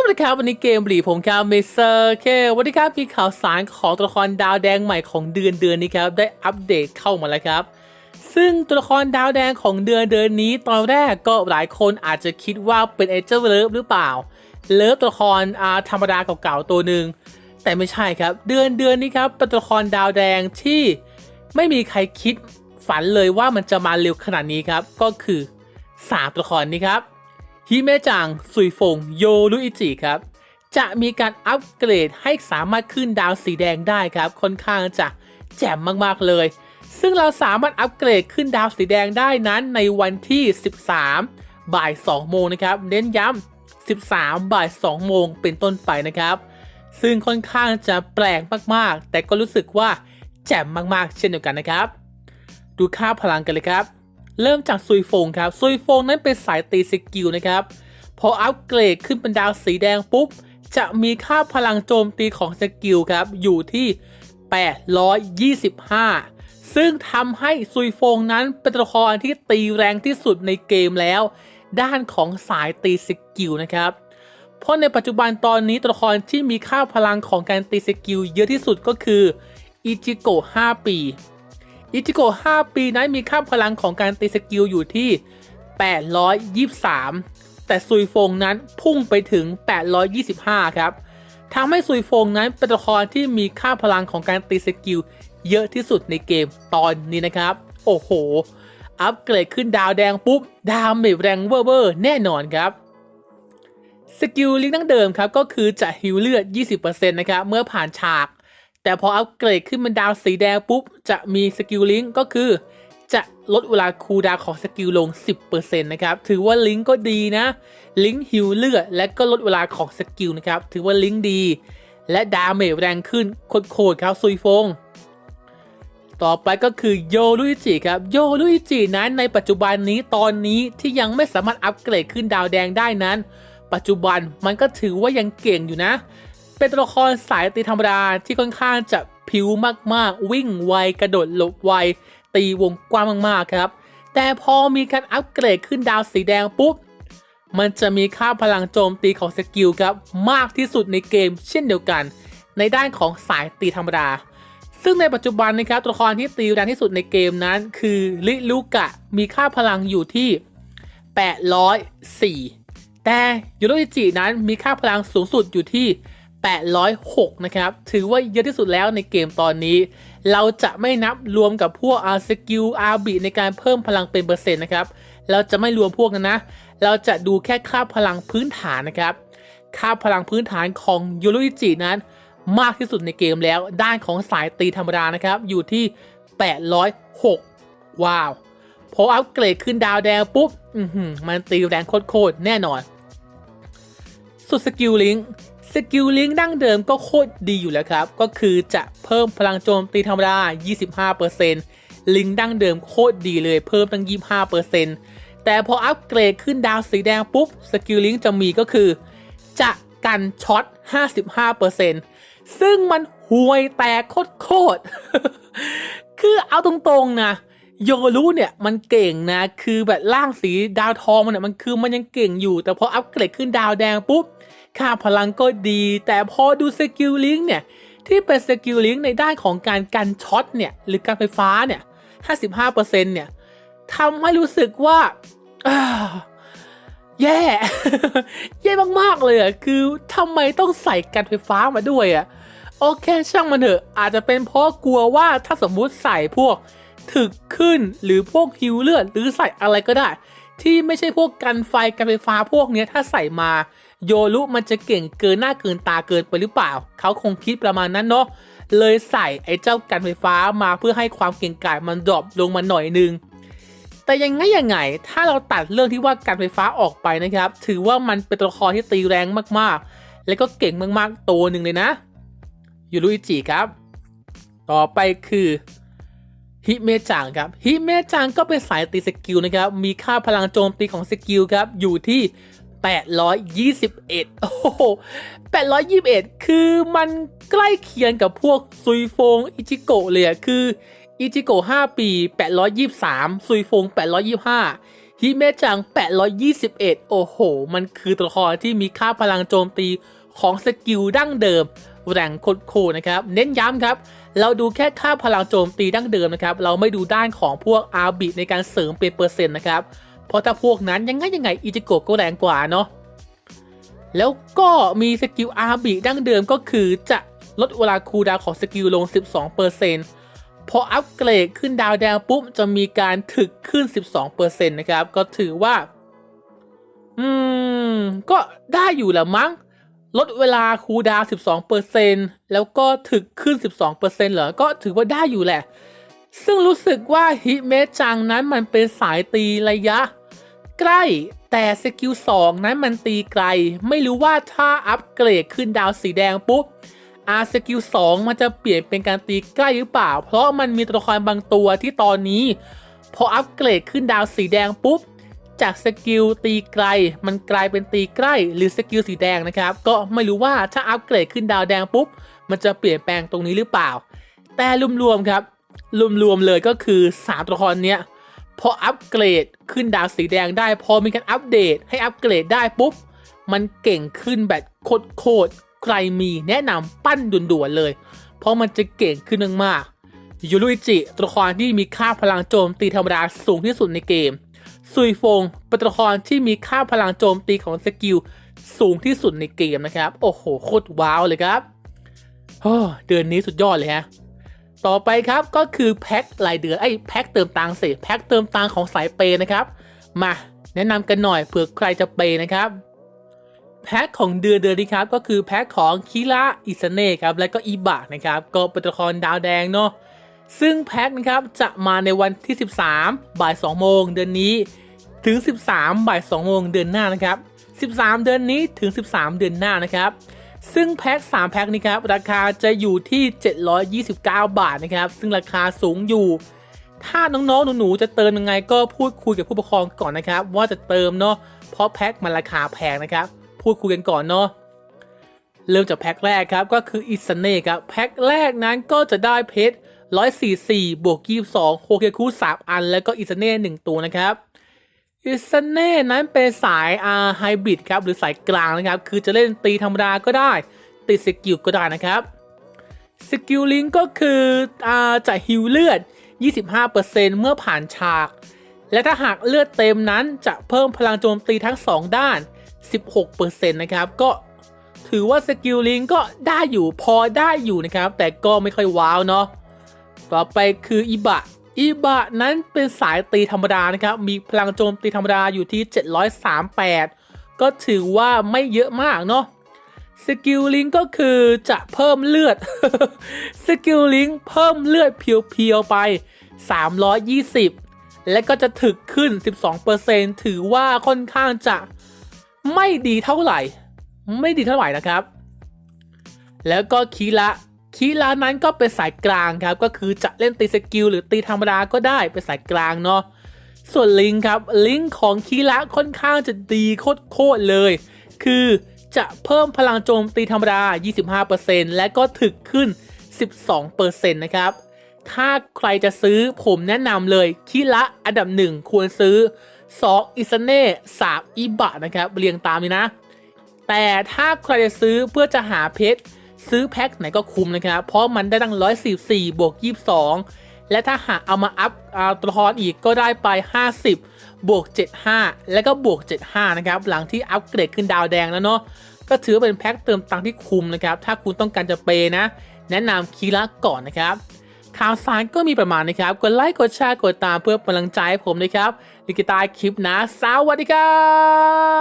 สวัสดีครับวันนี้เกมบลีผมครับเมเซอร์เควันนี้ครับมีข่าวสารของตัวละครดาวแดงใหม่ของเดือนเดือนนี้ครับได้อัปเดตเข้ามาแล้วครับ ซึ่งตัวละครดาวแดงของเดือนเดือนนี้ตอนแรกก็หลายคนอาจจะคิดว่าเป็นเอเจอร์เลิฟหรือเปล่า เลิฟตัวละครอาธรรมดาเก่าๆตัวหนึ่งแต่ไม่ใช่ครับ เดือนเดือนนี้ครับเป็นตัวละครดาวแดงที่ไม่มีใครคิดฝันเลยว่ามันจะมาเร็วขนาดนี้ครับก็คือสามตัวละครนี้ครับ ฮิเมจังซุยฟงโยรุอิจิครับ จะมีการอัปเกรดให้สามารถขึ้นดาวสีแดงได้ครับ ค่อนข้างจะแจ่มมากๆเลย ซึ่งเราสามารถอัปเกรดขึ้นดาวสีแดงได้นั้นในวันที่ 13 บ่าย 2 โมงนะครับ เน้นย้ำ 13 บ่าย 2 โมงเป็นต้นไปนะครับ ซึ่งค่อนข้างจะแปลกมากๆ แต่ก็รู้สึกว่าแจ่มมากๆ เช่นเดียวกันนะครับ ดูค่าพลังกันเลยครับ เริ่มจากซุยฟงครับซุยฟงนั้นเป็นสายตีสกิลนะครับ พออัปเกรดขึ้นเป็นดาวสีแดงปุ๊บ จะมีค่าพลังโจมตีของสกิลครับ อยู่ที่ 825 ซึ่งทำให้ซุยฟงนั้นเป็นตัวละครที่ตีแรงที่สุดในเกมแล้ว ด้านของสายตีสกิลนะครับเพราะในปัจจุบันตอนนี้ตัวละครที่มีค่าพลังของการตีสกิลเยอะที่สุดก็คืออิจิโกะ5ปี อิจิโกะ5ปีนั้นมีค่าพลังของการตีสกิลอยู่ที่ 823 แต่ซุยฟงนั้นพุ่งไปถึง 825 ครับทำให้ซุยฟงนั้นเป็นตัวละครที่มีค่าพลังของการตีสกิลเยอะที่สุดในเกมตอนนี้นะครับ โอ้โห อัปเกรดขึ้นดาวแดงปุ๊บ ดาวเมจแรงเวอร์เวอร์แน่นอนครับ สกิลลิงก์ดั้งเดิมครับ ก็คือจะฮิวเลือด 20%นะครับ เมื่อผ่านฉาก แต่พออัปเกรดขึ้นเป็นดาวสีแดงปุ๊บ จะมีสกิลลิงก์ก็คือ จะลดเวลาคูลดาวของสกิลลง 10%นะครับ ถือว่าลิงก์ก็ดีนะ ลิงก์ฮิวเลือดและก็ลดเวลาของสกิลนะครับ ถือว่าลิงก์ดี และดาเมจแรงขึ้นโคตรๆครับซุยฟงต่อไปก็คือโยรุอิจิครับโยรุอิจินั้นในปัจจุบันนี้ตอนนี้ที่ยังไม่สามารถอัปเกรดขึ้นดาวแดงได้นั้น ปัจจุบันมันก็ถือว่ายังเก่งอยู่นะ เป็นตัวละครสายตีธรรมดาที่ค่อนข้างจะผิวมากๆ วิ่งไวกระโดดหลบไว ตีวงกว้างมากๆครับ แต่พอมีการอัปเกรดขึ้นดาวสีแดงปุ๊บ มันจะมีค่าพลังโจมตีของสกิลครับ มากที่สุดในเกมเช่นเดียวกัน ในด้านของสายตีธรรมดา ซึ่งในปัจจุบันนะครับตัวละครที่ตีแรงที่สุดในเกมนั้น คือลิลูกะมีค่าพลังอยู่ที่ 804 แต่ยูโรอิจินั้นมีค่าพลังสูงสุดอยู่ที่ 806 นะครับ ถือว่าเยอะที่สุดแล้วในเกมตอนนี้ เราจะไม่นับรวมกับพวกอาสกิลอาร์บิในการเพิ่มพลังเป็นเปอร์เซ็นต์นะครับ เราจะไม่รวมพวกนั้นนะ เราจะดูแค่ค่าพลังพื้นฐานนะครับ ค่าพลังพื้นฐานของยูโรอิจินั้น มากที่สุดในเกมแล้ว ด้านของสายตีธรรมดานะครับ อยู่ที่ 806 ว้าว พออัปเกรดขึ้นดาวแดงปุ๊บ มันตีแรงโคตรแน่นอน สุดสกิลลิง สกิลลิงก์ดั้งเดิมก็โคตรดีอยู่แล้วครับ ก็คือจะเพิ่มพลังโจมตีธรรมดา 25%ลิงก์ดั้งเดิมโคตรดีเลยเพิ่มตั้ง 25%แต่พออัปเกรดขึ้นดาวสีแดงปุ๊บสกิลลิงก์จะมีก็คือ จะกันช็อต 55%ซึ่งมันห่วยแตกโคตร คือเอาตรงๆนะ โยรุเนี่ยมันเก่งนะคือแบบร่างสีดาวทองมันเนี่ยมันคือมันยังเก่งอยู่ แต่พออัปเกรดขึ้นดาวแดงปุ๊บค่าพลังก็ดี แต่พอดูสกิลลิงเนี่ยที่เป็นสกิลลิงในด้านของการกันช็อตเนี่ยหรือการไฟฟ้าเนี่ย55%เนี่ยทำให้รู้สึกว่าอ่าแย่ แย่มากๆเลยอะคือทำไมต้องใส่กันไฟฟ้ามาด้วยอะโอเคช่างมันเถอะอาจจะเป็นเพราะกลัวว่าถ้าสมมุติใส่พวก ถึกขึ้นหรือพวกฮิวเลือดหรือใส่อะไรก็ได้ ที่ไม่ใช่พวกกันไฟกันไฟฟ้าพวกเนี้ยถ้าใส่มา โยรุมันจะเก่งเกินหน้าเกินตาเกินไปหรือเปล่า เขาคงคิดประมาณนั้นเนาะเลยใส่ไอ้เจ้ากันไฟฟ้ามาเพื่อให้ความเก่งกาจมันดรอปลงมาหน่อยนึงแต่ยังไงยังไง ถ้าเราตัดเรื่องที่ว่าการไฟฟ้าออกไปนะครับ ถือว่ามันเป็นตัวละครที่ตีแรงมากๆ และก็เก่งมากๆ ตัวหนึ่งเลยนะยูรุอิจิครับ ต่อไปคือ ฮิเมจังครับฮิเมจังก็เป็นสายตีสกิลนะครับมีค่าพลังโจมตีของสกิลครับอยู่ที่ 821 โอ้โห 821 คือมันใกล้เคียงกับพวกซุยฟงอิจิโกะเลยอะคืออิจิโกะ5ปี 823 ซุยฟง 825 ฮิเมจัง 821 โอ้โห มันคือตัวละครที่มีค่าพลังโจมตีของสกิลดั้งเดิม แรงโคตรๆนะครับ เน้นย้ำครับ เราดูแค่ค่าพลังโจมตีดั้งเดิมนะครับ เราไม่ดูด้านของพวกอาบิในการเสริมเป็นเปอร์เซ็นต์นะครับ เพราะถ้าพวกนั้นยังไงยังไงอิจิโกะก็แรงกว่าเนาะ แล้วก็มีสกิลอาบิดั้งเดิมก็คือจะลดเวลาคูลดาวของสกิลลง 12%พออัปเกรดขึ้นดาวแดงปุ๊บจะมีการถึกขึ้น 12%นะครับ ก็ถือว่า อืม ก็ได้อยู่แหละมั้ง ลดเวลาคูดาวน์12%แล้วก็ถึกขึ้น 12%เหรอ ก็ถือว่าได้อยู่แหละ ซึ่งรู้สึกว่าฮิเมจังนั้นมันเป็นสายตีระยะ ใกล้แต่สกิล 2 นั้นมันตีไกล ไม่รู้ว่าถ้าอัปเกรดขึ้นดาวสีแดงปุ๊บอาสกิล 2 มันจะเปลี่ยนเป็นการตีใกล้หรือเปล่า เพราะมันมีตัวละครบางตัวที่ตอนนี้ พออัปเกรดขึ้นดาวสีแดงปุ๊บ จากสกิลตีไกล มันกลายเป็นตีใกล้หรือสกิลสีแดงนะครับ ก็ไม่รู้ว่าถ้าอัปเกรดขึ้นดาวแดงปุ๊บ มันจะเปลี่ยนแปลงตรงนี้หรือเปล่า แต่รวมๆครับ รวมๆเลยก็คือ 3 ตัวละครเนี้ยพออัปเกรดขึ้นดาวสีแดงได้ พอมีการอัปเดตให้อัปเกรดได้ปุ๊บ มันเก่งขึ้นแบบโคตรๆใครมีแนะนำปั้นด่วนๆเลย เพราะมันจะเก่งขึ้นมากๆยูรุอิจิตัวละครที่มีค่าพลังโจมตีธรรมดาสูงที่สุดในเกม ซุยฟงเป็นตัวละครที่มีค่าพลังโจมตีของสกิลสูงที่สุดในเกมนะครับ โอ้โห โคตรว้าวเลยครับเดือนนี้สุดยอดเลยฮะ ต่อไปครับก็คือแพ็ครายเดือนไอ้แพ็คเติมตังค์สิแพ็คเติมตังค์ของสายเปย์นะครับ มาแนะนำกันหน่อยเผื่อใครจะเปย์นะครับแพ็คของเดือนเดือนนี้ครับก็คือแพ็คของคิระอิสเน่ครับและก็อีบะนะครับก็เป็นตัวละครดาวแดงเนาะ ซึ่งแพ็คนะครับจะมาในวันที่ 13 บ่าย 2 โมงเดือนนี้ ถึง 13 บ่าย 2 โมงเดือนหน้านะครับ 13 เดือนนี้ถึง 13 เดือนหน้านะครับซึ่งแพ็ค3แพ็คนี้ครับราคาจะอยู่ที่ 729 บาทนะครับซึ่งราคาสูงอยู่ ถ้าน้องๆหนูๆจะเติมยังไงก็พูดคุยกับผู้ปกครองก่อนนะครับ ว่าจะเติมเนาะเพราะแพ็คมันราคาแพงนะครับ พูดคุยกันก่อนเนาะเริ่มจากแพ็คแรกครับก็คืออิสเน่ครับแพ็คแรกนั้นก็จะได้เพชร 144 บวก 22 โคเกคุ3อัน แล้วก็อิสเน่ 1 ตัวนะครับ อิสเน่นั้นเป็นสายอาไฮบริดครับ หรือสายกลางนะครับ คือจะเล่นตีธรรมดาก็ได้ ติดสกิลก็ได้นะครับ สกิลลิงก็คืออาจะฮิวเลือด 25%เมื่อผ่านฉาก และถ้าหากเลือดเต็มนั้นจะเพิ่มพลังโจมตีทั้ง 2 ด้าน 16%นะครับ ก็ถือว่าสกิลลิงก็ได้อยู่พอได้อยู่นะครับ แต่ก็ไม่ค่อยว้าวเนาะ ต่อไปคืออิบะอิบะนั้นเป็นสายตีธรรมดานะครับ มีพลังโจมตีธรรมดาอยู่ที่ 738 ก็ถือว่าไม่เยอะมากเนาะสกิลลิงก็คือจะเพิ่มเลือด สกิลลิงเพิ่มเลือดเพียวๆไป 320 และก็จะถึกขึ้น 12%ถือว่าค่อนข้างจะไม่ดีเท่าไหร่ ไม่ดีเท่าไหร่นะครับ แล้วก็คีระ คีระนั้นก็เป็นสายกลางครับ ก็คือจะเล่นตีสกิลหรือตีธรรมดาก็ได้เป็นสายกลางเนาะส่วนลิงครับลิงของคีระค่อนข้างจะดีโคตรเลย คือจะเพิ่มพลังโจมตีธรรมดา 25%และก็ถึกขึ้น 12%นะครับ ถ้าใครจะซื้อผมแนะนำเลยคีระอันดับ 1 ควรซื้อ 2 อิสเน่3อิบะนะครับ เรียงตามนี้นะ แต่ถ้าใครจะซื้อเพื่อจะหาเพชร ซื้อแพ็คไหนก็คุ้มนะครับ เพราะมันได้ตั้ง 144 บวก 22 และถ้าหากเอามาอัพอ่าตัวละครอีกก็ได้ไป 50 บวก 75 แล้วก็บวก 75 นะครับ หลังที่อัปเกรดขึ้นดาวแดงแล้วเนาะ ก็ถือว่าเป็นแพ็คเติมตังค์ที่คุ้มนะครับ ถ้าคุณต้องการจะเปย์นะ แนะนำคีระก่อนนะครับ ข่าวสารก็มีประมาณนะครับ กดไลค์ กดแชร์ กดตามเพื่อเป็นกำลังใจให้ผมนะครับลิกิตายคลิปนะ สวัสดีครับ